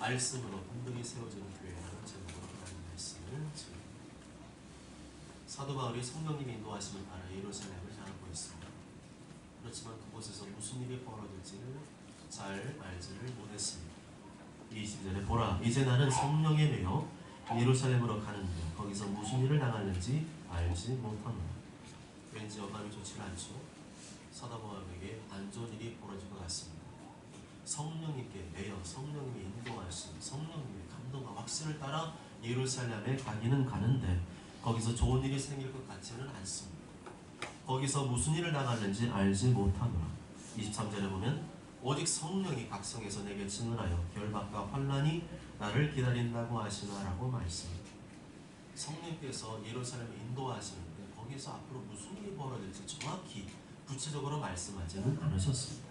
말씀으로 분들이 세워지는 교회라는 제목으로 하나님 말씀을 지금 사도 바울이 성령님의 인도하심을 따라 예루살렘을 향하고 있습니다. 그렇지만 그곳에서 무슨 일이 벌어질지를 잘 알지를 못했습니다. 20절에 보라 이제 나는 성령에 매여 예루살렘으로 가는데 거기서 무슨 일을 당하는지 알지 못하노라. 왠지 어감이 좋지 않죠. 사도 바울에게 안 좋은 일이 벌어질 것 같습니다. 성령님께 매여 성령님이 인도하신 성령님의 감동과 확신을 따라 예루살렘에 가기는 가는데 거기서 좋은 일이 생길 것 같지는 않습니다. 거기서 무슨 일을 당하는지 알지 못하노라. 23절에 보면 오직 성령이 각성해서 내게 증언하여 결박과 환란이 나를 기다린다고 하시나라고 말씀합니다. 성령께서 예루살렘에 인도하시는데 거기서 앞으로 무슨 일이 벌어질지 정확히 구체적으로 말씀하지는 않으셨습니다.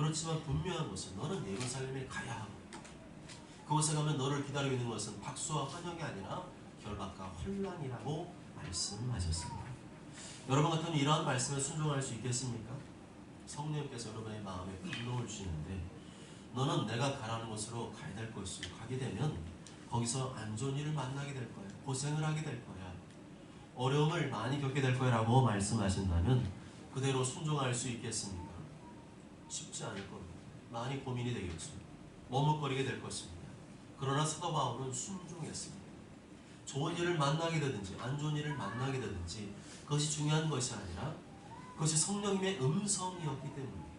그렇지만 분명한 것은 너는 예루살렘에 가야 하고 그곳에 가면 너를 기다리고 있는 것은 박수와 환영이 아니라 결박과 환란이라고 말씀하셨습니다. 여러분 같으면 이러한 말씀에 순종할 수 있겠습니까? 성령께서 여러분의 마음에 감동을 주시는데 너는 내가 가라는 곳으로 가야 될 것이고 가게 되면 거기서 안 좋은 일을 만나게 될 거야. 고생을 하게 될 거야. 어려움을 많이 겪게 될 거야 라고 말씀하신다면 그대로 순종할 수 있겠습니까? 쉽지 않을 겁니다. 많이 고민이 되겠죠. 머뭇거리게 될 것입니다. 그러나 사도 바울은 순종했습니다. 좋은 일을 만나게 되든지 안 좋은 일을 만나게 되든지 그것이 중요한 것이 아니라 그것이 성령님의 음성이었기 때문입니다.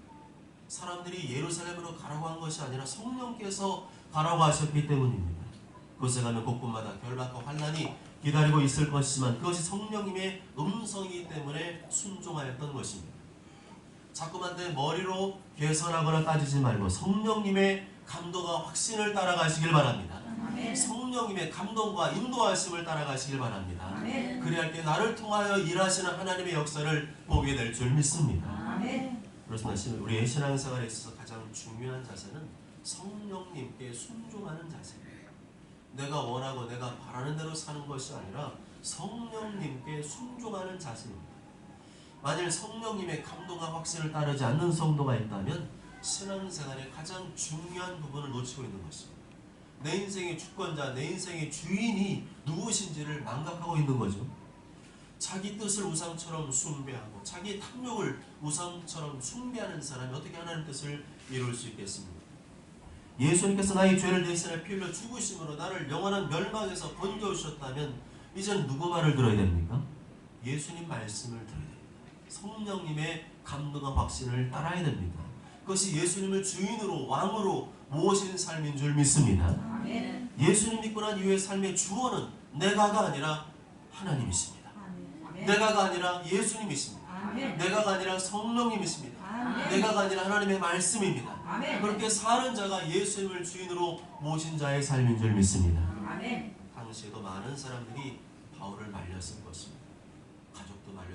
사람들이 예루살렘으로 가라고 한 것이 아니라 성령께서 가라고 하셨기 때문입니다. 그곳에 가면 곳곳마다 결박과 환란이 기다리고 있을 것이지만 그것이 성령님의 음성이기 때문에 순종하였던 것입니다. 자꾸만 내 머리로 개선하거나 따지지 말고 성령님의 감동과 확신을 따라가시길 바랍니다. 아멘. 성령님의 감동과 인도하심을 따라가시길 바랍니다. 아멘. 그리할 때 나를 통하여 일하시는 하나님의 역사를 보게 될 줄 믿습니다. 아멘. 그렇습니다. 신- 우리의 신앙생활에 있어서 가장 중요한 자세는 성령님께 순종하는 자세입니다. 내가 원하고 내가 바라는 대로 사는 것이 아니라 성령님께 순종하는 자세입니다. 만일 성령님의 감동과 확신을 따르지 않는 성도가 있다면 신앙생활의 가장 중요한 부분을 놓치고 있는 것입니다. 내 인생의 주권자, 내 인생의 주인이 누구신지를 망각하고 있는 거죠. 자기 뜻을 우상처럼 숭배하고 자기 탐욕을 우상처럼 숭배하는 사람이 어떻게 하나님 뜻을 이룰 수 있겠습니까? 예수님께서 나의 죄를 대신해 피 흘려 죽으심으로 나를 영원한 멸망에서 건져오셨다면 이제는 누구 말을 들어야 됩니까? 예수님 말씀을 들어야 됩니다. 성령님의 감동과 확신을 따라야 됩니다. 그것이 예수님을 주인으로 왕으로 모신 삶인 줄 믿습니다. 예수님 믿고 난 이후의 삶의 주어는 내가가 아니라 하나님이십니다. 내가가 아니라 예수님이십니다. 내가가 아니라 성령님이십니다. 내가가 아니라 하나님의 말씀입니다. 그렇게 사는 자가 예수님을 주인으로 모신 자의 삶인 줄 믿습니다. 당시에도 많은 사람들이 바울을 말렸을 것입니다.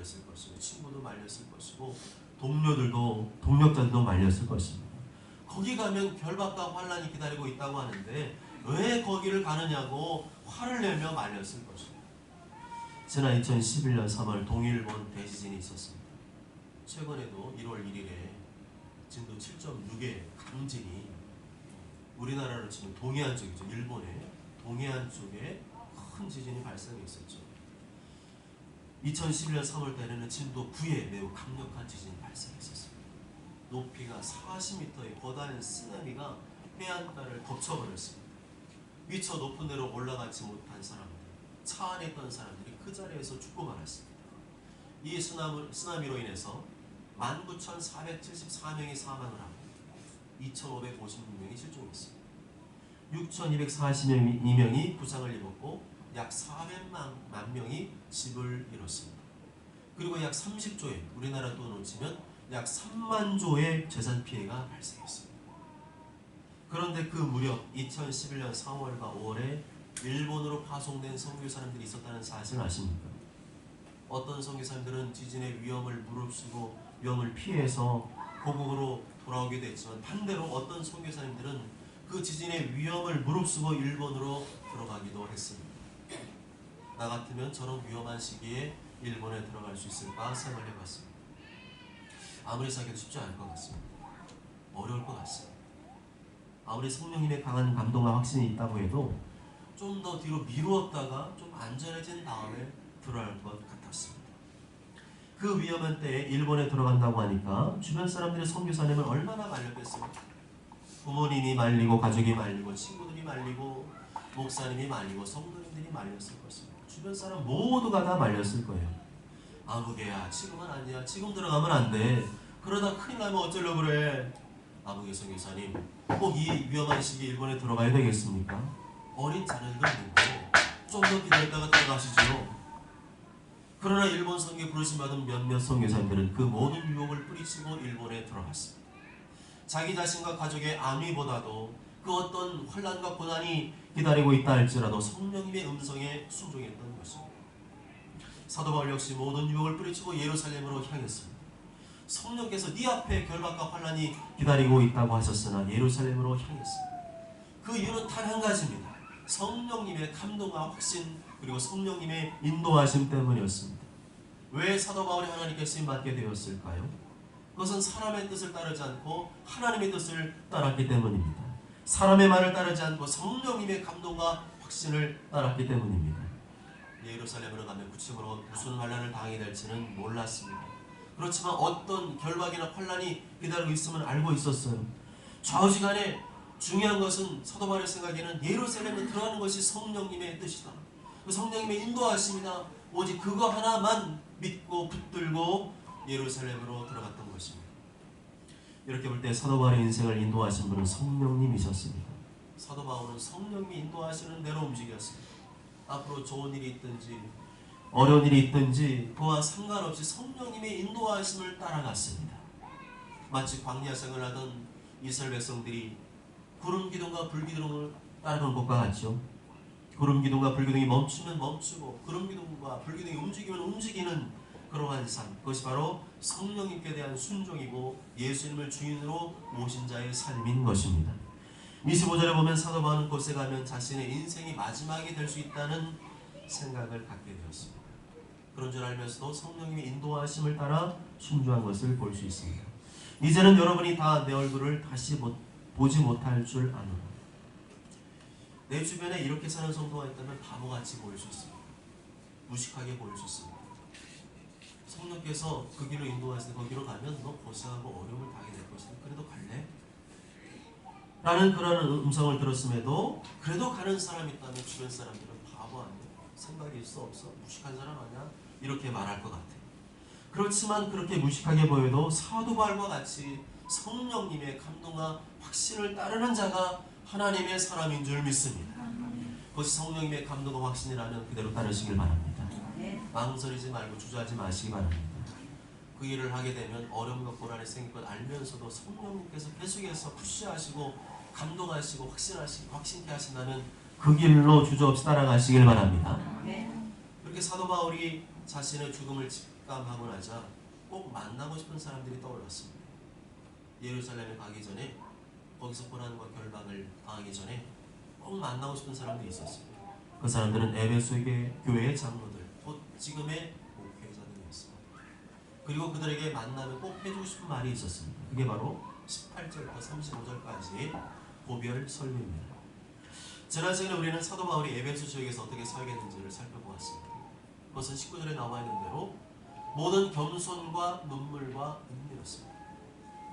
말렸을 것이고 친구도 말렸을 것이고 동료들도 동력자들도 말렸을 것입니다. 거기 가면 결박과 환란이 기다리고 있다고 하는데 왜 거기를 가느냐고 화를 내며 말렸을 것입니다. 지난 2011년 3월 동일본 대지진이 있었습니다. 최근에도 1월 1일에 진도 7.6의 강진이 우리나라로 치면 동해안 쪽이죠. 일본의 동해안 쪽에 큰 지진이 발생했었죠. 2011년 3월 달에는 진도 9에 매우 강력한 지진이 발생했었습니다. 높이가 40m의 거대한 쓰나미가 해안가를 덮쳐버렸습니다. 미처 높은 데로 올라가지 못한 사람들, 차 안에 있던 사람들이 그 자리에서 죽고 말았습니다. 이 쓰나미, 쓰나미로 인해서 19,474명이 사망을 하고 2,556명이 실종했습니다. 6,242명이 부상을 입었고 약 400만 명이 집을 잃었습니다. 그리고 약 30조의 우리나라 돈으로 치면 약 3만 조의 재산 피해가 발생했습니다. 그런데 그 무렵 2011년 4월과 5월에 일본으로 파송된 선교 사람들이 있었다는 사실 아십니까? 어떤 선교 사람들은 지진의 위험을 무릅쓰고 위험을 피해서 고국으로 돌아오게 됐지만 반대로 어떤 선교 사람들은 그 지진의 위험을 무릅쓰고 일본으로 들어가기도 했습니다. 나 같으면 저런 위험한 시기에 일본에 들어갈 수 있을까 생각을 해봤습니다. 아무리 생각해도 쉽지 않을 것 같습니다. 어려울 것 같습니다. 아무리 성령님의 강한 감동과 확신이 있다고 해도 좀 더 뒤로 미루었다가 좀 안전해진 다음에 들어갈 것 같았습니다. 그 위험한 때에 일본에 들어간다고 하니까 주변 사람들이 선교사님을 얼마나 말렸겠습니까? 부모님이 말리고 가족이 말리고 친구들이 말리고 목사님이 말리고 성도님들이 말렸을 것입니다. 주변 사람 모두가 다 말렸을 거예요. 아무개야 지금은 아니야 지금 들어가면 안 돼. 그러다 큰일 나면 어쩌려고 그래. 아무개 선교사님 꼭 이 위험한 시기에 일본에 들어가야 되겠습니까? 어린 자녀들도 있는데 좀더 기다렸다가 들어가시죠. 그러나 일본 선교 부르심 받은 몇몇 선교사님들은 그 모든 유혹을 뿌리치고 일본에 들어갔습니다. 자기 자신과 가족의 안위보다도 그 어떤 환란과 고난이 기다리고 있다 할지라도 성령님의 음성에 순종했던 것입니다. 사도 바울 역시 모든 유혹을 뿌리치고 예루살렘으로 향했습니다. 성령께서 네 앞에 결박과 환란이 기다리고 있다고 하셨으나 예루살렘으로 향했습니다. 그 이유는 단 한 가지입니다. 성령님의 감동과 확신 그리고 성령님의 인도하심 때문이었습니다. 왜 사도 바울이 하나님께 쓰임 받게 되었을까요? 그것은 사람의 뜻을 따르지 않고 하나님의 뜻을 따랐기 때문입니다. 사람의 말을 따르지 않고 성령님의 감동과 확신을 따랐기 때문입니다. 예루살렘으로 가면 구체적으로 무슨 환란을 당하게 될지는 몰랐습니다. 그렇지만 어떤 결박이나 환란이 기다리고 있음을 알고 있었어요. 좌우지간에 중요한 것은 사도 바울의 생각에는 예루살렘에 들어가는 것이 성령님의 뜻이다. 그 성령님의 인도하심이다. 오직 그거 하나만 믿고 붙들고 예루살렘으로 들어갔던. 이렇게 볼 때 사도 바울의 인생을 인도하신 분은 성령님이셨습니다. 사도 바울은 성령님이 인도하시는 대로 움직였습니다. 앞으로 좋은 일이 있든지 어려운 일이 있든지 그와 상관없이 성령님의 인도하심을 따라갔습니다. 마치 광야 생활하던 이스라엘 백성들이 구름 기둥과 불 기둥을 따르는 것과 같죠. 구름 기둥과 불 기둥이 멈추면 멈추고 구름 기둥과 불 기둥이 움직이면 움직이는 그러한 삶 그것이 바로 성령님께 대한 순종이고 예수님을 주인으로 모신 자의 삶인 것입니다. 25절에 보면 사도 바울은 곳에 가면 자신의 인생이 마지막이 될 수 있다는 생각을 갖게 되었습니다. 그런 줄 알면서도 성령님의 인도하심을 따라 순종한 것을 볼 수 있습니다. 이제는 여러분이 다 내 얼굴을 다시 못, 보지 못할 줄 아노라. 내 주변에 이렇게 사는 성도가 있다면 바보같이 보일 수 있습니다. 무식하게 보일 수 있습니다. 성령께서 그 길로 인도하시는 거기로 가면 너 고생하고 어려움을 당하게 될 것이다. 그래도 갈래? 라는 그런 음성을 들었음에도 그래도 가는 사람이 있다면 주변 사람들은 바보 아니야? 생각이 있어 없어? 무식한 사람 아니야? 이렇게 말할 것 같아요. 그렇지만 그렇게 무식하게 보여도 사도 바울과 같이 성령님의 감동과 확신을 따르는 자가 하나님의 사람인 줄 믿습니다. 그것이 성령님의 감동과 확신이라면 그대로 따르시길 바랍니다. 망설이지 말고 주저하지 마시기 바랍니다. 그 일을 하게 되면 어려움과 고난이 생길 것 알면서도 성령님께서 계속해서 푸시하시고 감동하시고 확신하시고 확신케 하신다면 그 길로 주저없이 따라가시길 바랍니다. 그렇게 사도 바울이 자신의 죽음을 직감하고 나자 꼭 만나고 싶은 사람들이 떠올랐습니다. 예루살렘에 가기 전에 거기서 고난과 결박을 당하기 전에 꼭 만나고 싶은 사람들이 있었습니다. 그 사람들은 에베소의 교회의 장로들, 곧 지금의 목회자들이었습니다. 그리고 그들에게 만나면 꼭 해주고 싶은 말이 있었습니다. 그게 바로 18절부터 35절까지 고별 설교입니다. 지난 시간에 우리는 사도 바울이 에베소 지역에서 어떻게 살겠는지를 살펴보았습니다. 그것은 19절에 나와 있는 대로 모든 겸손과 눈물과 인내였습니다.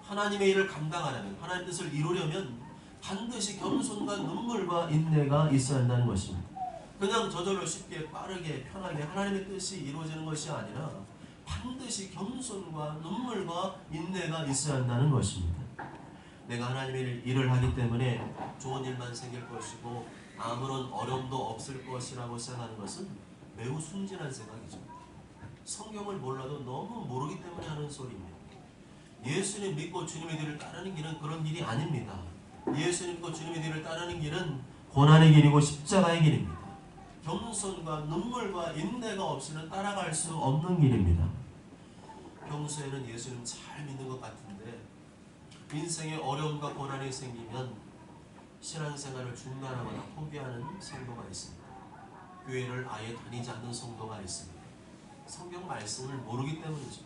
하나님의 일을 감당하려면 하나님 뜻을 이루려면 반드시 겸손과 눈물과 인내가 있어야 한다는 것입니다. 그냥 저절로 쉽게 빠르게 편하게 하나님의 뜻이 이루어지는 것이 아니라 반드시 겸손과 눈물과 인내가 있어야 한다는 것입니다. 내가 하나님의 일을 하기 때문에 좋은 일만 생길 것이고 아무런 어려움도 없을 것이라고 생각하는 것은 매우 순진한 생각이죠. 성경을 몰라도 너무 모르기 때문에 하는 소리입니다. 예수님 믿고 주님의 길을 따르는 길은 그런 길이 아닙니다. 예수님 믿고 주님의 길을 따르는 길은 고난의 길이고 십자가의 길입니다. 겸손과 눈물과 인내가 없이는 따라갈 수 없는 길입니다. 평소에는 예수님 잘 믿는 것 같은데 인생에 어려움과 고난이 생기면 신앙생활을 중단하거나 포기하는 성도가 있습니다. 교회를 아예 다니지 않는 성도가 있습니다. 성경 말씀을 모르기 때문이죠.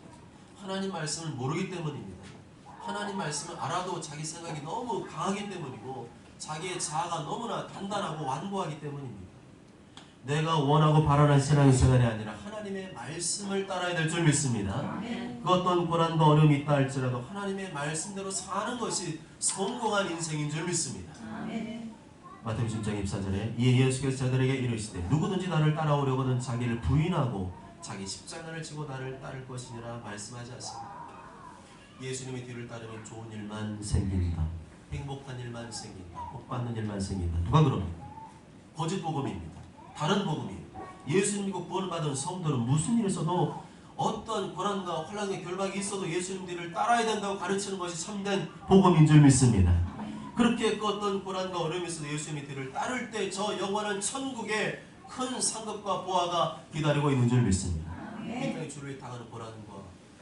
하나님 말씀을 모르기 때문입니다. 하나님 말씀을 알아도 자기 생각이 너무 강하기 때문이고 자기의 자아가 너무나 단단하고 완고하기 때문입니다. 내가 원하고 바라는 신앙생활이 아니라 하나님의 말씀을 따라야 될 줄 믿습니다. 그 어떤 고난과 어려움이 있다 할지라도 하나님의 말씀대로 사는 것이 성공한 인생인 줄 믿습니다. 마태복음 10장 24절에 이에 예수께서 저들에게 이르시되 누구든지 나를 따라오려거든 자기를 부인하고 자기 십자가를 지고 나를 따를 것이니라 말씀하지 않습니다. 예수님의 뒤를 따르면 좋은 일만 생긴다. 행복한 일만 생긴다. 복 받는 일만 생긴다. 누가 그럽니까? 거짓 복음입니다. 다른 복음이에요. 예수님 믿고 구원을 받은 성도는 무슨 일을 써도 어떤 고난과 혼란과 결박이 있어도 예수님 뒤를 따라야 된다고 가르치는 것이 참된 복음인 줄 믿습니다. 그렇게 그 어떤 고난과 어려움이 있어도 예수님의 뒤를 따를 때 저 영원한 천국에 큰 상급과 보화가 기다리고 있는 줄 믿습니다. 이 땅의 주를 당하는 고난과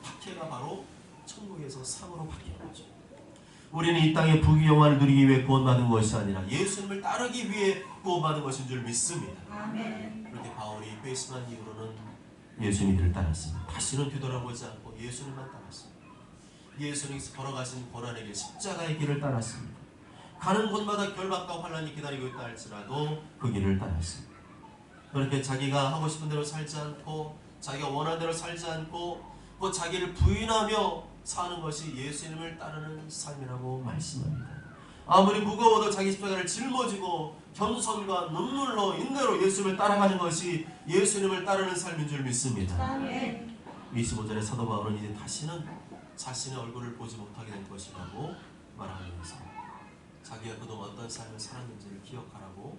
박해가 바로 천국에서 상으로 바뀌는 거죠. 우리는 이 땅의 부귀영화를 누리기 위해 구원받은 것이 아니라 예수님을 따르기 위해 구원받은 것인 줄 믿습니다. 그렇게 바울이 회심한 이후로는 예수님을 따랐습니다. 다시는 뒤돌아보지 않고 예수님만 따랐습니다. 예수님께서 걸어가신 고난의 길, 십자가의 길을 따랐습니다. 가는 곳마다 결박과 환란이 기다리고 있다 할지라도 그 길을 따랐습니다. 그렇게 자기가 하고 싶은 대로 살지 않고 자기가 원하는 대로 살지 않고 그 자기를 부인하며 사는 것이 예수님을 따르는 삶이라고 말씀합니다. 아무리 무거워도 자기 십자가를 짊어지고 겸손과 눈물로 인내로 예수님을 따라가는 것이 예수님을 따르는 삶인 줄 믿습니다. 25절에 사도 바울은 이제 다시는 자신의 얼굴을 보지 못하게 될 것이라고 말하면서 자기가 그동안 어떤 삶을 살았는지를 기억하라고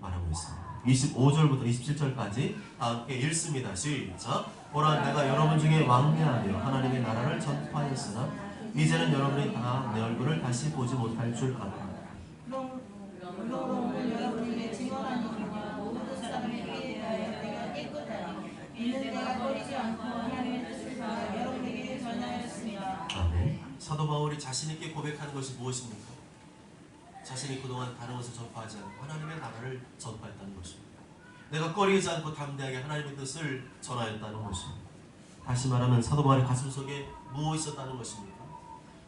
말하고 있습니다. 25절부터 27절까지 다 함께 읽습니다. 시작. 보라 내가 여러분 중에 왕래하며 하나님의 나라를 전파하였으나 이제는 여러분이 다 내 얼굴을 다시 보지 못할 줄. 아멘. 사도 바울이 자신 있게 고백하는 것이 무엇입니까? 자신이 그동안 다른 것을 전파하지 않고 하나님의 나라를 전파했다는 것입니다. 내가 꺼리지 않고 담대하게 하나님의 뜻을 전하였다는 것입니다. 다시 말하면 사도 바울의 가슴 속에 무엇이 있었다는 것입니까?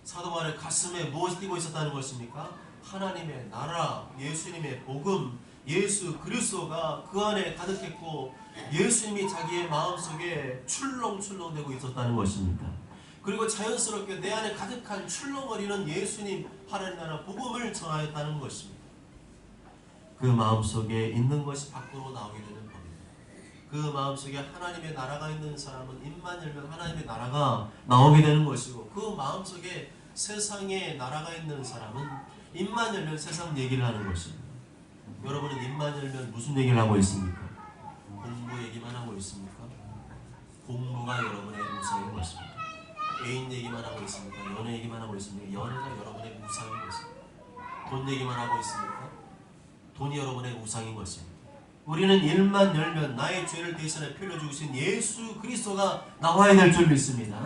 사도 바울의 가슴에 무엇이 뛰고 있었다는 것입니까? 하나님의 나라, 예수님의 복음, 예수 그리스도가 그 안에 가득했고 예수님이 자기의 마음속에 출렁출렁되고 있었다는 것입니다. 그리고 자연스럽게 내 안에 가득한 출렁거리는 예수님 하나님 나라 복음을 전하였다는 것입니다. 그 마음속에 있는 것이 밖으로 나오게 되는 겁니다. 그 마음속에 하나님의 나라가 있는 사람은 입만 열면 하나님의 나라가 나오게 되는 것이고 그 마음속에 세상의 나라가 있는 사람은 입만 열면 세상 얘기를 하는 것입니다. 여러분은 입만 열면 무슨 얘기를 하고 있습니까? 공부 얘기만 하고 있습니까? 공부가 여러분의 우상인 것입니다. 애인 얘기만 하고 있습니까? 연애 얘기만 하고 있습니까? 연애가 여러분의 우상인 것입니다. 돈 얘기만 하고 있습니까? 돈이 여러분의 우상인 것입니다. 우리는 일만 열면 나의 죄를 대신해 필요 죽으신 예수 그리스도가 나와야 될 줄 믿습니다.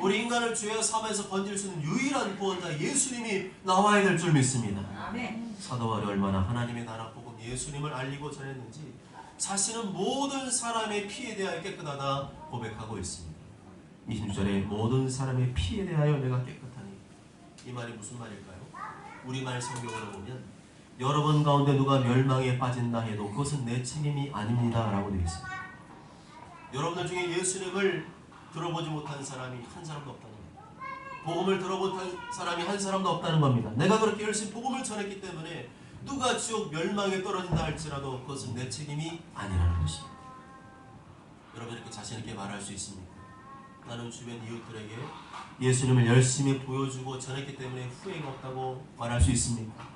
우리 인간을 죄의 삶에서 건질 수 있는 유일한 구원자 예수님이 나와야 될 줄 믿습니다. 사도 바울이 얼마나 하나님의 나라 복음 예수님을 알리고 전했는지 자신은 모든 사람의 피에 대하여 깨끗하다 고백하고 있습니다. 26절에 모든 사람의 피에 대하여 내가 깨끗하니 이 말이 무슨 말일까요? 우리말 성경으로 보면 여러분 가운데 누가 멸망에 빠진다 해도 그것은 내 책임이 아닙니다 라고 되어 있습니다. 여러분들 중에 예수님을 들어보지 못한 사람이 한 사람도 없다는 겁니다. 복음을 들어본 사람이 한 사람도 없다는 겁니다. 내가 그렇게 열심히 복음을 전했기 때문에 누가 지옥 멸망에 떨어진다 할지라도 그것은 내 책임이 아니라는 것입니다. 여러분 이렇게 자신 있게 말할 수 있습니까? 나는 주변 이웃들에게 예수님을 열심히 보여주고 전했기 때문에 후회가 없다고 말할 수 있습니까?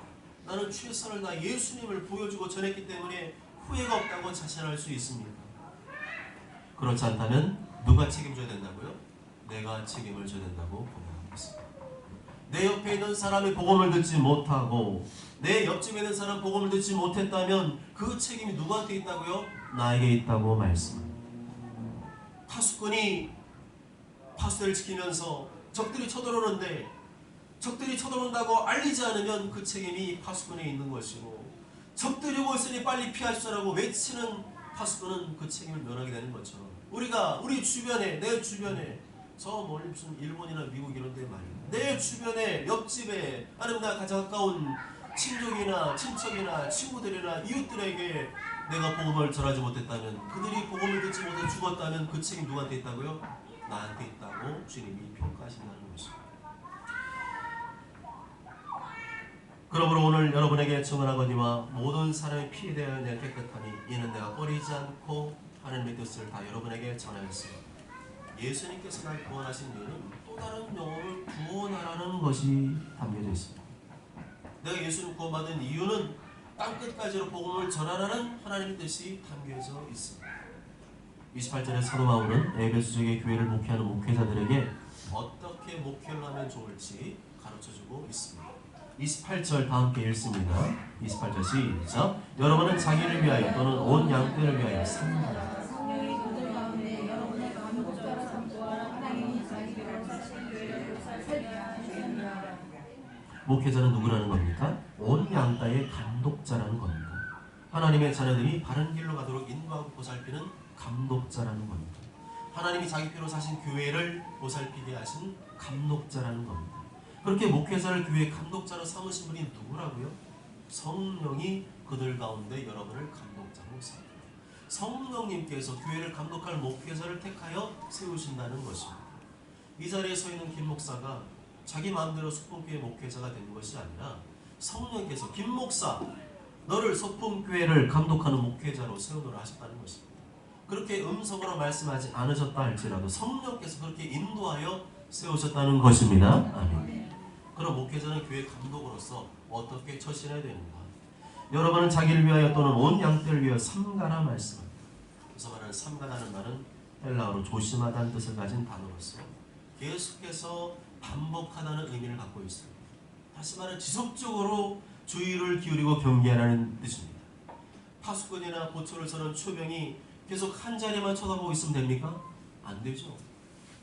나는 최선을 다 예수님을 보여주고 전했기 때문에 후회가 없다고 자신할 수 있습니까? 그렇지 않다면 누가 책임져야 된다고요? 내가 책임을 져야 된다고 있습니다. 내 옆에 있는 사람이 복음을 듣지 못하고 내 옆집에 있는 사람 복음을 듣지 못했다면 그 책임이 누구한테 있다고요? 나에게 있다고 말씀합니다. 파수꾼이 파수대를 지키면서 적들이 쳐들어오는데 적들이 쳐들어온다고 알리지 않으면 그 책임이 파수꾼에 있는 것이고 적들이 오고 있으니 빨리 피하시라고 외치는 파수꾼은 그 책임을 면하게 되는 것처럼 우리가 우리 주변에 내 주변에 저 멀리 무슨 일본이나 미국 이런 데 말이야. 내 주변에 옆집에 아니면 나 가장 가까운 친족이나 친척이나 친구들이나 이웃들에게 내가 복음을 전하지 못했다면 그들이 복음을 듣지 못해 죽었다면 그 책임 누구한테 있다고요? 나한테 있다고 주님이 평가하신다는 것입니다. 그러므로 오늘 여러분에게 증언하거니와 모든 사람의 피에 대하여 내가 깨끗하니 이는 내가 꺼리지 않고 하나님의 뜻을 다 여러분에게 전하였습니다. 예수님께서 날 구원하신 이유는 또 다른 영혼을 구원하라는 것이 담겨져 있습니다. 내가 예수님 구원받은 이유는 땅끝까지로 복음을 전하라는 하나님의 뜻이 담겨져 있습니다. 28절에 사도 바울은 에베소 지역의 교회를 목회하는 목회자들에게 어떻게 목회를 하면 좋을지 가르쳐주고 있습니다. 28절 다 함께 읽습니다. 28절 시작. 여러분은 자기를 위하여 또는 온 양떼를 위하여 주셨느니라. 목회자는 누구라는 겁니까? 온 양따의 감독자라는 겁니다. 하나님의 자녀들이 바른 길로 가도록 인도하고 보살피는 감독자라는 겁니다. 하나님이 자기 피로 사신 교회를 보살피게 하신 감독자라는 겁니다. 그렇게 목회자를 교회 감독자로 삼으신 분이 누구라고요? 성령이 그들 가운데 여러분을 감독자로 삼니다. 성령님께서 교회를 감독할 목회자를 택하여 세우신다는 것입니다. 이 자리에 서 있는 김 목사가 자기 마음대로 소풍교회 목회자가 된 것이 아니라 성령께서 김 목사 너를 소풍교회를 감독하는 목회자로 세우노라 하셨다는 것입니다. 그렇게 음성으로 말씀하지 않으셨다 할지라도 성령께서 그렇게 인도하여 세우셨다는 것입니다. 아멘. 그럼 목회자는 교회 감독으로서 어떻게 처신해야 되는가? 여러분은 자기를 위하여 또는 온 양떼를 위하여 삼가라 말씀합니다. 그래서 말하는 삼가라는 말은 헬라어로 조심하다는 뜻을 가진 단어로서 계속해서 반복하다는 의미를 갖고 있습니다. 다시 말해 지속적으로 주의를 기울이고 경계하라는 뜻입니다. 파수꾼이나 보초를 서는 초병이 계속 한 자리만 쳐다보고 있으면 됩니까? 안 되죠.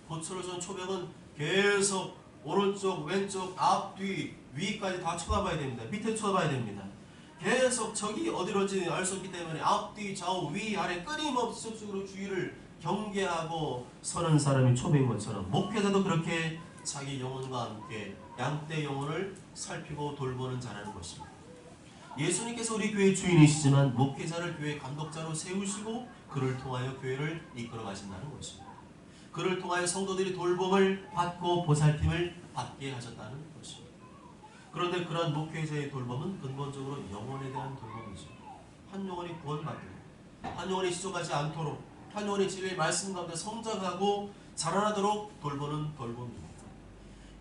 서는 초병은 계속 오른쪽, 왼쪽, 앞, 뒤, 위까지 다 쳐다봐야 됩니다. 밑에 쳐다봐야 됩니다. 계속 적이 어디로지 알 수 없기 때문에 앞, 뒤, 좌우, 위, 아래 끊임없이 주의를 경계하고 서는 사람이 초병인 것처럼 목회자도 그렇게 자기 영혼과 함께 양떼 영혼을 살피고 돌보는 자라는 것입니다. 예수님께서 우리 교회 주인이시지만 목회자를 교회 감독자로 세우시고 그를 통하여 교회를 이끌어 가신다는 것입니다. 그를 통하여 성도들이 돌봄을 받고 보살핌을 받게 하셨다는 것입니다. 그런데 그러한 목회자의 돌봄은 근본적으로 영혼에 대한 돌봄이죠. 한 영혼이 구원받고 한 영혼이 시족하지 않도록 한 영혼이 진리의 말씀 가운데 성장하고 자라나도록 돌보는 돌봄입니다.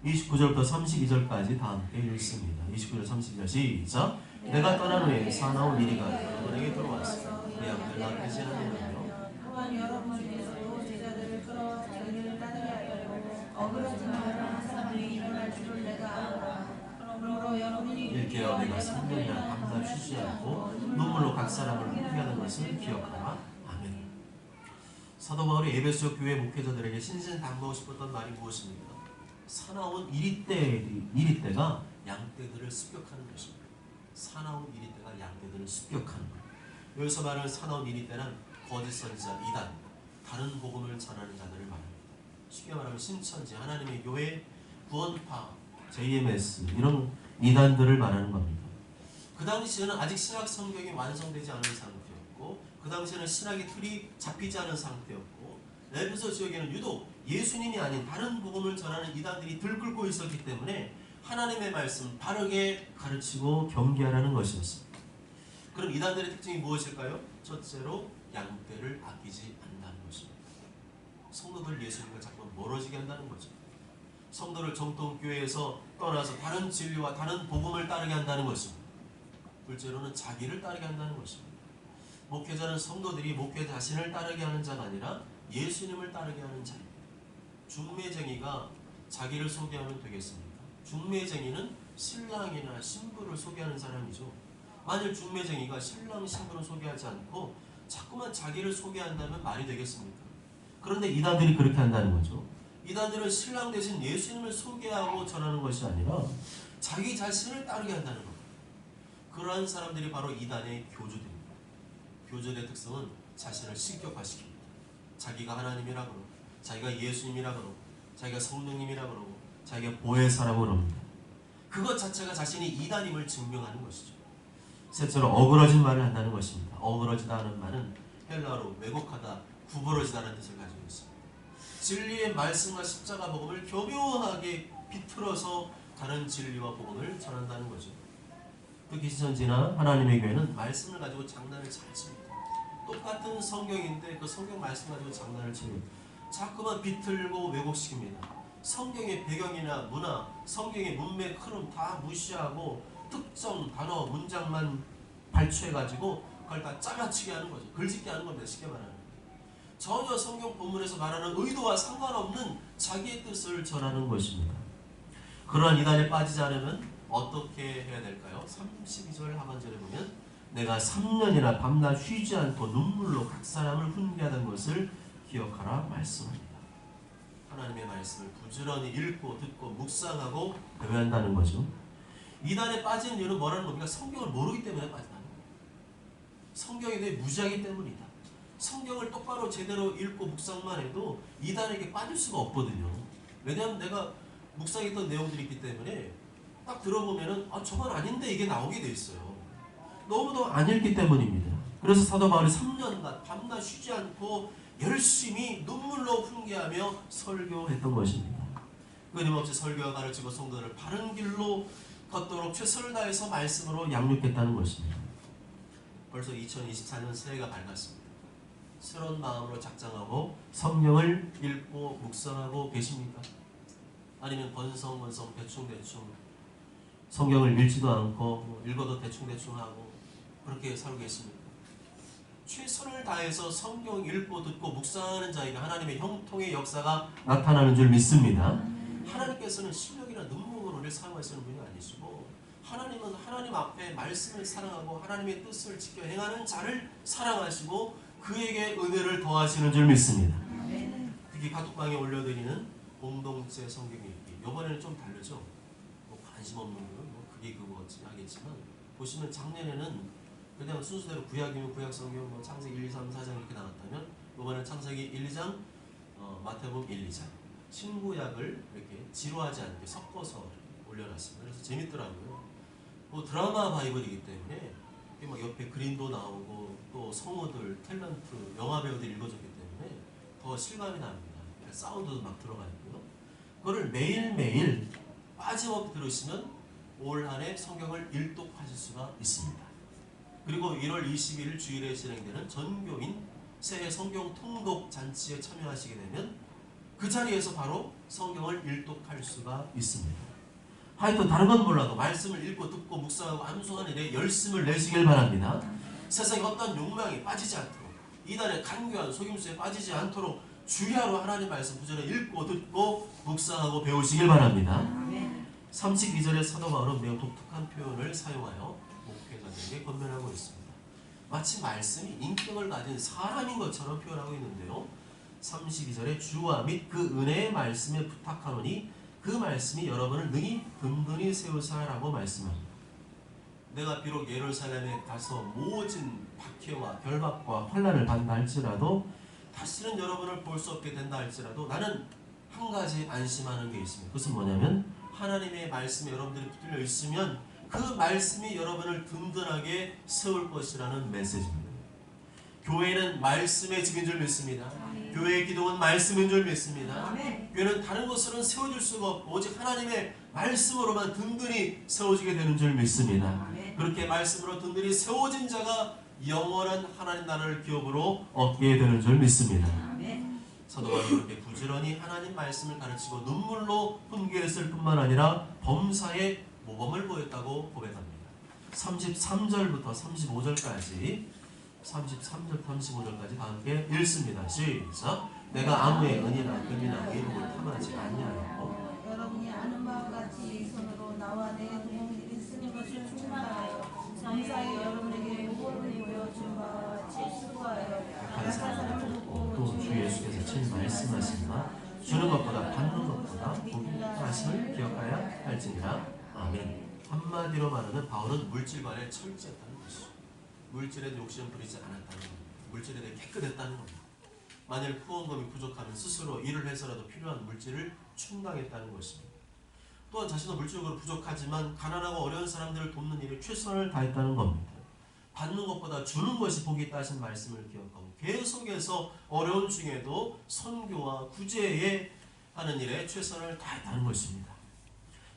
29절부터 32절까지 다 함께 읽습니다. 29절 32절 시작 내가 떠난 후에 사나운 이리가 여러분에게 들어왔으니 내 양들 낚이지 않으며 또한 여러분 중에서도 제자들을 끌어 자기를 따르게 하려고 어그러지 말라는 사람이 일어날 줄을 내가 알아. 그러므로 여러분이 일개와 내가 3년이나 밤낮 쉬지 않고 눈물로 각 사람을 회개하는 것을 기억하라. 아멘. 사도 바울이 에베소 교회 목회자들에게 신신당부하고 싶었던 말이 무엇입니까? 사나운 이리때 이리때가 양떼들을 습격하는 것입니다. 사나운 이리때가 양떼들을 습격하는 것. 여기서 말하는 사나운 이리 때는 거짓 선지자 이단, 다른 복음을 전하는 자들을 말합니다. 쉽게 말하면 신천지, 하나님의 교회, 구원파, JMS 이런 이단들을 말하는 겁니다. 그 당시에는 아직 신약 성경이 완성되지 않은 상태였고 그 당시에는 신학의 틀이 잡히지 않은 상태였고 에베소 지역에는 유독 예수님이 아닌 다른 복음을 전하는 이단들이 들끓고 있었기 때문에 하나님의 말씀 바르게 가르치고 경계하라는 것이었습니다. 그럼 이단들의 특징이 무엇일까요? 첫째로 양떼를 아끼지 않는다는 것입니다. 성도들 예수님과 자꾸 멀어지게 한다는 거죠. 성도를 정통 교회에서 떠나서 다른 진리와 다른 복음을 따르게 한다는 것입니다. 둘째로는 자기를 따르게 한다는 것입니다. 목회자는 성도들이 목회 자신을 따르게 하는 자가 아니라 예수님을 따르게 하는 자입니다. 중매쟁이가 자기를 소개하면 되겠습니까? 중매쟁이는 신랑이나 신부를 소개하는 사람이죠. 만일 중매쟁이가 신랑 신부를 소개하지 않고 자꾸만 자기를 소개한다면 말이 되겠습니까? 그런데 이단들이 그렇게 한다는 거죠. 이단들은 신랑 대신 예수님을 소개하고 전하는 것이 아니라 자기 자신을 따르게 한다는 겁니다. 그러한 사람들이 바로 이단의 교주들입니다. 교주의 특성은 자신을 신격화시킵니다. 자기가 하나님이라 그러고 자기가 예수님이라 그러고 자기가 성령님이라 그러고 자기가 보혜사라고 그럽니다. 그것 자체가 자신이 이단임을 증명하는 것이죠. 셋째로 어그러진 말을 한다는 것입니다. 어그러지다는 말은 헬라어로 왜곡하다, 구부러지다는 뜻을 가지고 있습니다. 진리의 말씀과 십자가 복음을 교묘하게 비틀어서 다른 진리와 복음을 전한다는 거죠. 특히 시선지나 하나님의 교회는 말씀을 가지고 장난을 잘 칩니다. 똑같은 성경인데 그 성경 말씀 가지고 장난을 치면 자꾸만 비틀고 왜곡시킵니다. 성경의 배경이나 문화, 성경의 문맥 흐름 다 무시하고 특정 단어, 문장만 발췌해가지고 그걸 다 짜맞추게 하는 거죠. 글짓게 하는 겁니다. 쉽게 말하면. 전혀 성경 본문에서 말하는 의도와 상관없는 자기의 뜻을 전하는 것입니다. 그러한 이단에 빠지지 않으면 어떻게 해야 될까요? 32절 하반절에 보면 내가 3년이나 밤낮 쉬지 않고 눈물로 각 사람을 훈계하던 것을 기억하라 말씀합니다. 하나님의 말씀을 부지런히 읽고 듣고 묵상하고 배워한다는 거죠. 이단에 빠진 이유는 뭐라는 겁니까? 성경을 모르기 때문에 빠진다는 거예요. 성경에 대해 무지하기 때문이다. 성경을 똑바로 제대로 읽고 묵상만 해도 이단에게 빠질 수가 없거든요. 왜냐하면 내가 묵상했던 내용들이 있기 때문에 딱 들어보면은 아 저건 아닌데 이게 나오게 돼 있어요. 너무도 안 읽기 때문입니다. 그래서 사도 바울이 3년간 밤낮 쉬지 않고 열심히 눈물로 훈계하며 설교했던 것입니다. 끊임없이 설교와 가르치고 성도들을 바른 길로 걷도록 최선을 다해서 말씀으로 양육했다는 것입니다. 벌써 2024년 새해가 밝았습니다. 새로운 마음으로 작정하고 성경을 읽고 묵상하고 계십니까? 아니면 번성번성 대충대충 성경을 읽지도 않고 뭐 읽어도 대충대충 하고 그렇게 살고 계십니까? 최선을 다해서 성경 읽고 듣고 묵상하는 자에게 하나님의 형통의 역사가 나타나는 줄 믿습니다. 하나님께서는 실력이나 능력으로 사용하시는 분이 아니시고 하나님은 하나님 앞에 말씀을 사랑하고 하나님의 뜻을 지켜 행하는 자를 사랑하시고 그에게 은혜를 더하시는 줄 믿습니다. 특히 카톡방에 올려드리는 공동체 성경 읽기 이번에는 좀 다르죠. 뭐 관심 없는 분은 뭐 그게 그거지 하겠지만 보시면 작년에는 그냥 순서대로 구약이면 구약 성경 뭐 창세기 1, 2, 3, 4장 이렇게 나왔다면 이번에는 창세기 1, 2장 어, 마태복음 1, 2장 신구약을 이렇게 지루하지 않게 섞어서 올려놨습니다. 그래서 재밌더라고요. 뭐 드라마 바이블이기 때문에 막 옆에 그림도 나오고 또 성우들, 탤런트, 영화 배우들 읽어줬기 때문에 더 실감이 납니다. 그러니까 사운드도 막 들어가 있고요. 그거를 매일매일 빠짐없이 들으시면 올 한해 성경을 일독하실 수가 있습니다. 그리고 1월 22일 주일에 진행되는 전교인 새해 성경 통독 잔치에 참여하시게 되면 그 자리에서 바로 성경을 일독할 수가 있습니다. 하여튼 다른 건 몰라도 말씀을 읽고 듣고 묵상하고 암송하는 일에 열심을 내시길 바랍니다. 세상에 어떤 욕망에 빠지지 않도록 이단의 간교한 속임수에 빠지지 않도록 주야로 하나님 말씀 부지런히 읽고 듣고 묵상하고 배우시길 바랍니다. 32절의 사도 바울은 매우 독특한 표현을 사용하여 목회자들에게 권면하고 있습니다. 마치 말씀이 인격을 가진 사람인 것처럼 표현하고 있는데요. 32절에 주와 및 그 은혜의 말씀에 부탁하노니 그 말씀이 여러분을 능히 든든히 세우사라고 말씀합니다. 내가 비록 예루살렘에 가서 모진 박해와 결박과 환란을 받는다 할지라도 다시는 여러분을 볼 수 없게 된다 할지라도 나는 한 가지 안심하는 게 있습니다. 그것은 뭐냐면 하나님의 말씀에 여러분들이 붙들려 있으면 그 말씀이 여러분을 든든하게 세울 것이라는 메시지입니다. 교회는 말씀의 집인 줄 믿습니다. 교회의 기둥은 말씀인 줄 믿습니다. 교회는 다른 것으로는 세워질 수가 없고 오직 하나님의 말씀으로만 든든히 세워지게 되는 줄 믿습니다. 그렇게 말씀으로 든든히 세워진 자가 영원한 하나님 나라를 기업으로 얻게 되는 줄 믿습니다. 사도 바울이 그렇게 부지런히 하나님 말씀을 가르치고 눈물로 훈계했을 뿐만 아니라 범사에 모범을 보였다고 고백합니다. 33절부터 35절까지 33절 35절까지 다 함께 읽습니다. 시작. 내가 아무의 은이나 금이나 의복을 탐하지 아니하였고 여러분이 아는 바와 같이 손으로 나와 내 동물들이 쓰는 것을 충만하여 감사히 여러분에게 모범을 보여준 바와 같이 수고하여 듣고 또 주 예수께서 친히 말씀하신 바 주는 것보다 받는 것보다 복이 하심을 기억하여 할지니라. 아멘. 한마디로 말하면 바울은 물질관에 철저했다는 것이죠 물질에 욕심 부리지 않았다는 겁니다. 물질에 대해 깨끗했다는 겁니다 만일 후원금이 부족하면 스스로 일을 해서라도 필요한 물질을 충당했다는 것입니다. 또한 자신도 물질적으로 부족하지만 가난하고 어려운 사람들을 돕는 일에 최선을 다했다는 겁니다. 받는 것보다 주는 것이 복이 있다 하신 말씀을 기억하고 계속해서 어려운 중에도 선교와 구제에 하는 일에 최선을 다했다는 것입니다.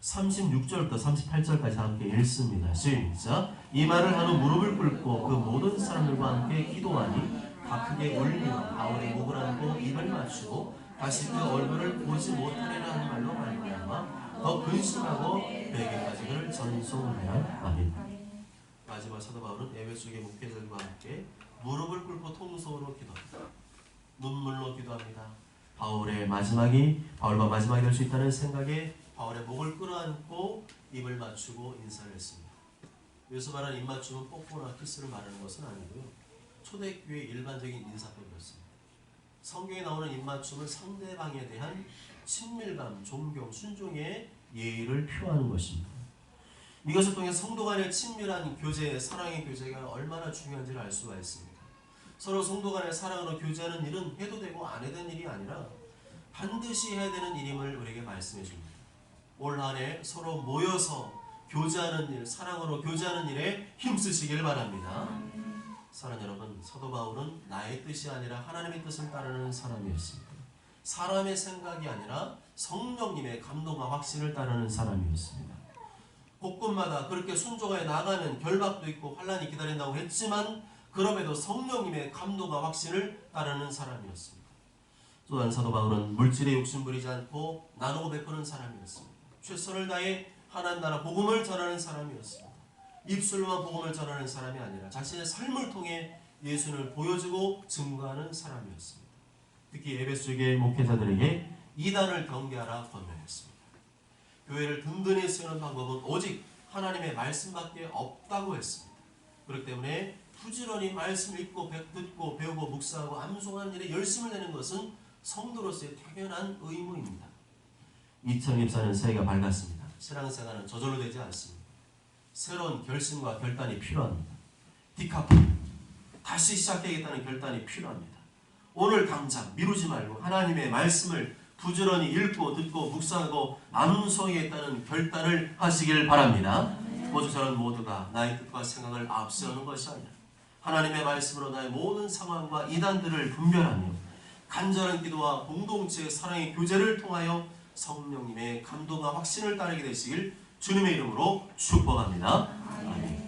36절부터 38절까지 함께 읽습니다. 시작. 이 말을 하는 무릎을 꿇고 그 모든 사람들과 함께 기도하니 다 크게 울며 바울의 목을 안고 입을 맞추고 다시 그 얼굴을 보지 못하리라 하는 말로 말미암아 더 근심하고 베개까지 그를 전송하여 아멘. 마지막 사도 바울은 에베소의 목회자들과 함께 무릎을 꿇고 통성으로 기도합니다. 눈물로 기도합니다. 바울의 마지막이 바울과 마지막이 될 수 있다는 생각에 바울의 목을 끌어안고 입을 맞추고 인사를 했습니다. 여기서 말하는 입 맞춤은 뽀뽀나 키스를 말하는 것은 아니고요. 초대교회 일반적인 인사법이었습니다. 성경에 나오는 입 맞춤은 상대방에 대한 친밀감, 존경, 순종의 예의를 표하는 것입니다. 이것을 통해 성도 간의 친밀한 교제, 사랑의 교제가 얼마나 중요한지를 알 수가 있습니다. 서로 성도 간의 사랑으로 교제하는 일은 해도 되고 안 해도 되는 일이 아니라 반드시 해야 되는 일임을 우리에게 말씀해 줍니다. 올 한해 서로 모여서 교제하는 일, 사랑으로 교제하는 일에 힘쓰시길 바랍니다. 사랑 여러분, 사도 바울은 나의 뜻이 아니라 하나님의 뜻을 따르는 사람이었습니다. 사람의 생각이 아니라 성령님의 감동과 확신을 따르는 사람이었습니다. 곳곳마다 그렇게 순종하여 나가는 결박도 있고 환란이 기다린다고 했지만 그럼에도 성령님의 감동과 확신을 따르는 사람이었습니다. 또한 사도 바울은 물질에 욕심 부리지 않고 나누고 베푸는 사람이었습니다. 최선을 다해 하나님 나라 복음을 전하는 사람이었습니다. 입술로만 복음을 전하는 사람이 아니라 자신의 삶을 통해 예수를 보여주고 증거하는 사람이었습니다. 특히 에베소의 목회자들에게 이단을 경계하라 권면했습니다. 교회를 든든히 세우는 방법은 오직 하나님의 말씀밖에 없다고 했습니다. 그렇기 때문에 부지런히 말씀 읽고 배- 듣고 배우고 묵상하고 암송하는 일에 열심을 내는 것은 성도로서의 당연한 의무입니다. 2024년 새해가 밝았습니다. 신앙생활은 저절로 되지 않습니다. 새로운 결심과 결단이 필요합니다. 디카프 다시 시작해야겠다는 결단이 필요합니다. 오늘 당장 미루지 말고 하나님의 말씀을 부지런히 읽고 듣고 묵상하고 암송하겠다는 결단을 하시길 바랍니다. 저는 모두가 나의 뜻과 생각을 앞세우는 것이 아니라 하나님의 말씀으로 나의 모든 상황과 이단들을 분별하며 간절한 기도와 공동체의 사랑의 교제를 통하여 성령님의 감동과 확신을 따르게 되시길 주님의 이름으로 축복합니다. 아멘.